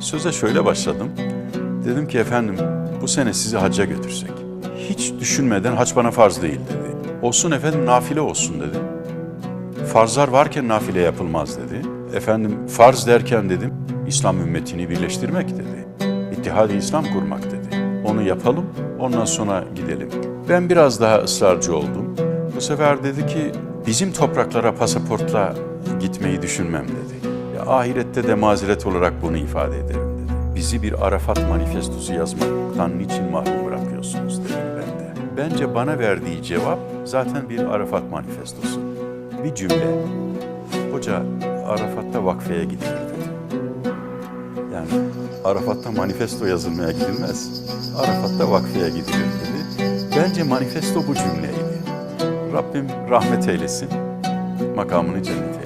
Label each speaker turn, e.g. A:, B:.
A: Söze şöyle başladım. Dedim ki efendim bu sene sizi hacca götürsek. Hiç düşünmeden hac bana farz değil dedi. Olsun efendim nafile olsun dedi. Farzlar varken nafile yapılmaz dedi. Efendim farz derken dedim İslam ümmetini birleştirmek dedi. İttihad-ı İslam kurmak dedi. Onu yapalım ondan sonra gidelim. Ben biraz daha ısrarcı oldum. Bu sefer dedi ki bizim topraklara pasaportla gitmeyi düşünmem dedi. Ahirette de mazeret olarak bunu ifade ederim dedi. Bizi bir Arafat manifestosu yazmaktan niçin mahrum bırakıyorsunuz dedim ben de. Bence bana verdiği cevap zaten bir Arafat manifestosu. Bir cümle. Hoca Arafat'ta vakfeye gidilir dedi. Yani Arafat'ta manifesto yazılmaya gidilmez. Arafat'ta vakfeye gidilir dedi. Bence manifesto bu cümleydi. Rabbim rahmet eylesin. Makamını cennet